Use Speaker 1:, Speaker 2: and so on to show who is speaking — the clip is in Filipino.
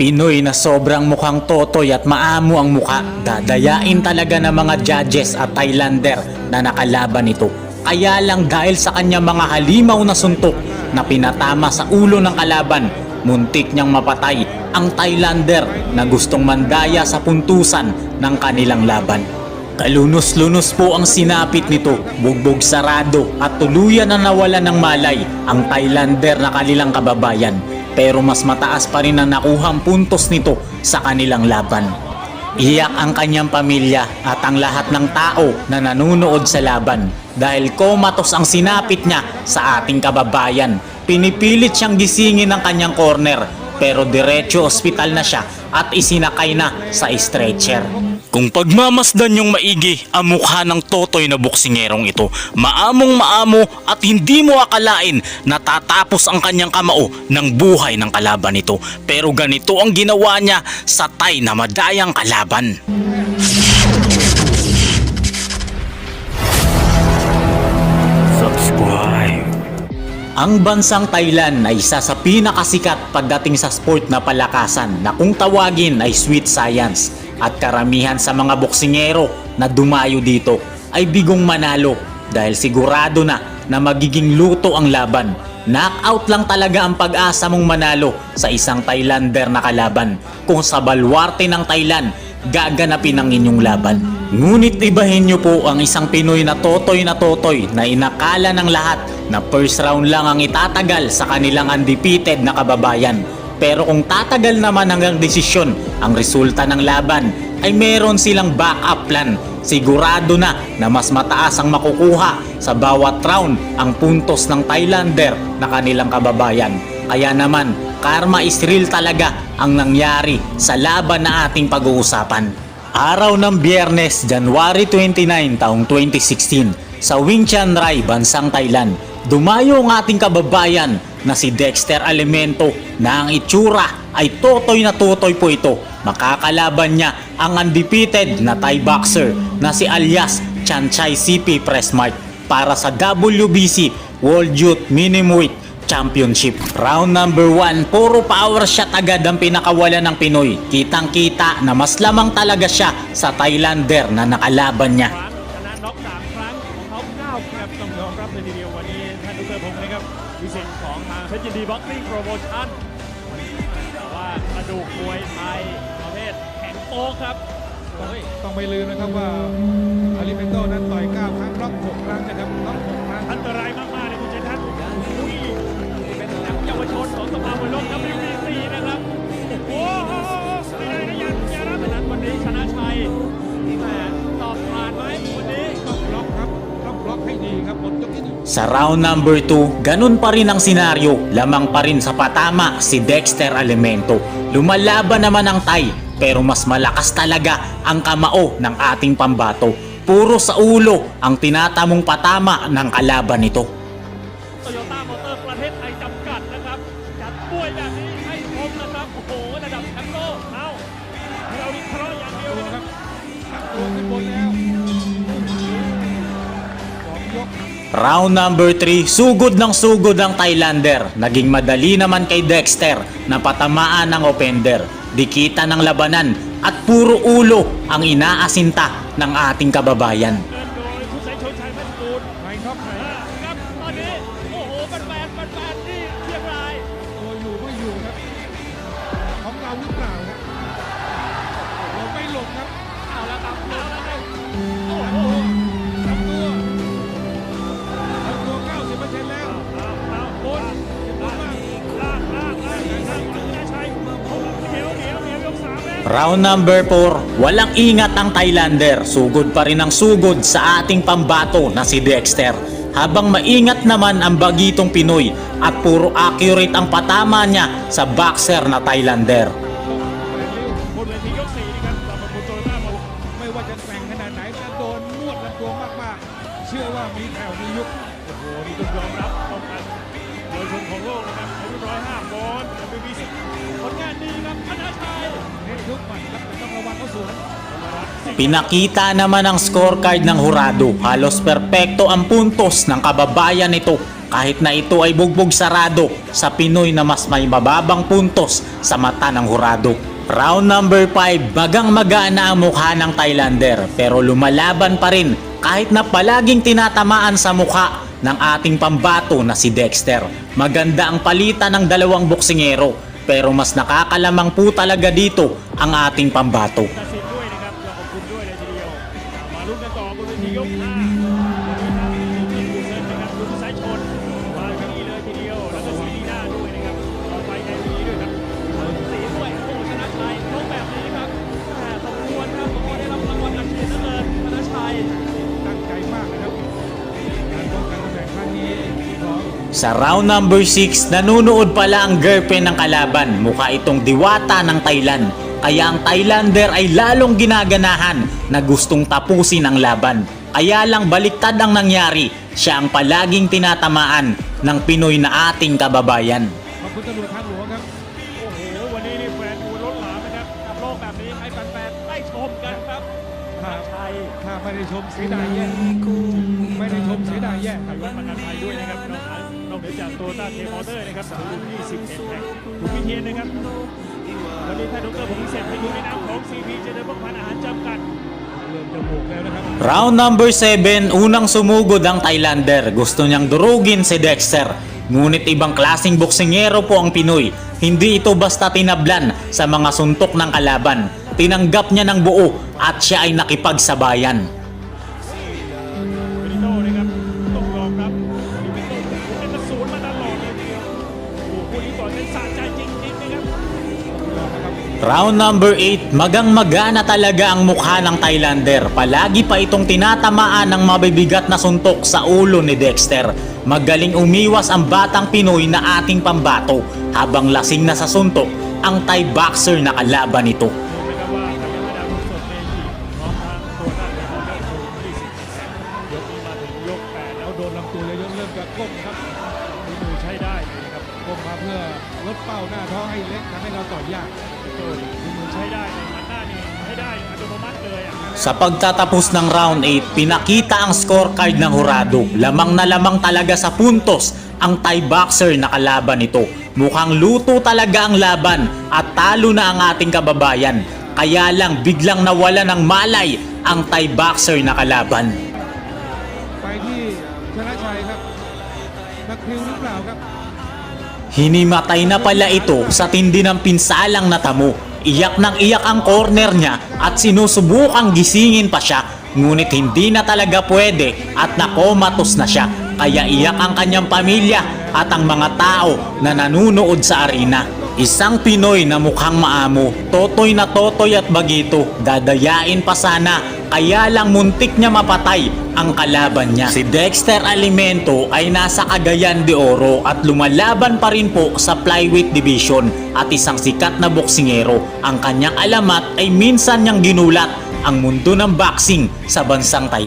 Speaker 1: Pinoy na sobrang mukhang totoy at maamo ang muka, dadayain talaga ng mga judges at Thailander na nakalaban nito. Kaya lang dahil sa kanyang mga halimaw na suntok na pinatama sa ulo ng kalaban, muntik niyang mapatay ang Thailander na gustong mandaya sa puntusan ng kanilang laban. Kalunos-lunos po ang sinapit nito, bugbog sarado at tuluyan na nawala ng malay ang Thailander na kanilang kababayan. Pero mas mataas pa rin ang nakuhang puntos nito sa kanilang laban. Iyak ang kanyang pamilya at ang lahat ng tao na nanunood sa laban dahil komatos ang sinapit niya sa ating kababayan. Pinipilit siyang gisingin ng kanyang corner pero diretso ospital na siya at isinakay na sa stretcher. Kung pagmamasdan yung maigi ang mukha ng totoy na buksingerong ito, maamong maamo at hindi mo akalain na tatapos ang kanyang kamao ng buhay ng kalaban nito. Pero ganito ang ginawa niya sa tay na madayang kalaban. Subscribe. Ang bansang Thailand ay isa sa pinakasikat pagdating sa sport na palakasan na kung tawagin ay sweet science at karamihan sa mga boksingero na dumayo dito ay bigong manalo dahil sigurado na na magiging luto ang laban. Knockout lang talaga ang pag-asa mong manalo sa isang Thailander na kalaban kung sa balwarte ng Thailand gaganapin ang inyong laban. Ngunit ibahin nyo po ang isang Pinoy na totoy na totoy na inakala ng lahat na first round lang ang itatagal sa kanilang undefeated na kababayan. Pero kung tatagal naman hanggang desisyon ang resulta ng laban, ay meron silang backup plan. Sigurado na na mas mataas ang makukuha sa bawat round ang puntos ng Thailander na kanilang kababayan. Kaya naman, karma is real talaga ang nangyari sa laban na ating pag-uusapan. Araw ng Biyernes, January 29, taong 2016, sa Wingchan Rai, bansang Thailand, dumayo ang ating kababayan na si Dexter Alimento na ang itsura ay totoy na totoy po ito. Makakalaban niya ang undefeated na Thai boxer na si alias Chanchay CP Pressmart para sa WBC World Youth Minimum Championship. Round number 1, puro power shot agad ang pinakawalan ng Pinoy. Kitang kita na mas lamang talaga siya sa Thailander na nakalaban niya.
Speaker 2: ชนะน็อกสามครั้งของเขา9ครับต้องยอมรับเลยทีเดียววันนี้ท่านดรพงศ์นะครับ พิเศษของทางเพชรยินดีบ็อกซิ่งโปรโมชั่นแต่ว่ากระดูกมวยไทยประเภทแข็งโป๊กครับ
Speaker 3: ต้องต้องไม่ลืมนะครับว่าอาริเมโตนั้นต่อยก้า
Speaker 2: ว
Speaker 1: Sa round number 2, ganun pa rin ang senaryo. Lamang pa rin sa patama si Dexter Alimento. Lumalaban naman ang Thai, pero mas malakas talaga ang kamao ng ating pambato. Puro sa ulo ang tinatamong patama ng kalaban nito. Round number 3, sugod ng sugod ang Thailander. Naging madali naman kay Dexter na patamaan ng offender. Dikita ng labanan at puro ulo ang inaasinta ng ating kababayan. Round number 4, walang ingat ang Thailander. Sugod pa rin ang sugod sa ating pambato na si Dexter. Habang maingat naman ang bagitong Pinoy at puro accurate ang patama niya sa boxer na Thailander. Pinakita naman ang scorecard ng Hurado. Halos perpekto ang puntos ng kababayan nito kahit na ito ay bugbog sarado sa Pinoy na mas may mababang puntos sa mata ng hurado. Round number 5, magang magaan ang mukha ng Thailander pero lumalaban pa rin kahit na palaging tinatamaan sa mukha ng ating pambato na si Dexter. Maganda ang palitan ng dalawang boksingero pero mas nakakalamang po talaga dito ang ating pambato. Sa round number 6, nanunood pala ang girlfriend ng kalaban. Mukha itong diwata ng Thailand. Kaya ang Thailander ay lalong ginaganahan na gustong tapusin ang laban. Kaya lang baliktad ang nangyari. Siya ang palaging tinatamaan ng Pinoy na ating kababayan.
Speaker 3: ขอบคุณตำรวจทางหลวงครับ
Speaker 2: โอ้โห วันนี้นี่แฟนมวยล้นหลามนะครับ กับโลกแบบนี้ให้แฟนๆได้ชมกันครับชนะชัย
Speaker 3: ถ้าไม่ได้ชมเสียดายแย่ไม่ได้ชมเสียดายแย่
Speaker 2: ไทยวัฒน์ประกันภัยด้วยนะครับ นอกจากนอกเหนือจากโตต้าเคมอเตอร์นะครับถึง21แห่งทุกวิเทียนนะครับ วันนี้ท่านดรผมพิเศษพายุในนามของ CP เจริญพกพันอาหารจำกัด
Speaker 3: เริ่มจะบุกแล้วนะครับ
Speaker 1: Round number 7, unang sumugod ang Thailander. Gusto niyang durugin si Dexter. Ngunit ibang klasing boksingero po ang Pinoy. Hindi ito basta tinablan sa mga suntok ng kalaban. Tinanggap niya ng buo at siya ay nakipagsabayan. Round number 8, magang magana talaga ang mukha ng Thailander. Palagi pa itong tinatamaan ng mabibigat na suntok sa ulo ni Dexter. Magaling umiwas ang batang Pinoy na ating pambato habang lasing na sa suntok ang Thai boxer na kalaban nito.
Speaker 2: ดูไหมครับว่าทางยามาดาคุณสดเมจิพร้อมทางตัวหน้าเดมอนเดอร์โชว์ที่สิบแสนยกนี้มาถึงยกแปดแล้ว
Speaker 3: แล้วโดนลำตัวเลยยกเริ่มจะก้มครับ
Speaker 2: ฝีมือใช้ได้เลยนะครับ
Speaker 3: ก้มมาเพื่อลดเป้าหน้าท้องให้เล็กทำให้เราต่อยยาก
Speaker 2: โอ้ยฝีมือ ใช้ได้เลยมันหน้านี่ให้ได้อัตโนมัติเลยอ่ะ
Speaker 1: Sa pagtatapos ng round 8, pinakita ang scorecard ng Hurado. Lamang na lamang talaga sa puntos ang Thai boxer na kalaban nito. Mukhang luto talaga ang laban at talo na ang ating kababayan. Kaya lang biglang nawala ng malay ang Thai boxer na kalaban.
Speaker 3: ไปที่ชนะชัยครับนักพริ้วหรือเปล่าครับ
Speaker 1: Hinimatay na pala ito sa tindi ng pinsalang natamo. Iyak ng iyak ang corner niya at sinusubukang gisingin pa siya. Ngunit hindi na talaga pwede at nakomatos na siya. Kaya iyak ang kanyang pamilya at ang mga tao na nanunood sa arena. Isang Pinoy na mukhang maamo, totoy na totoy at bagito, dadayain pa sana, kaya lang muntik niya mapatay ang kalaban niya. Si Dexter Alimento ay nasa Cagayan de Oro at lumalaban pa rin po sa flyweight division at isang sikat na boksingero. Ang kanyang alamat ay minsan niyang ginulat ang mundo ng boxing sa bansang Thailand.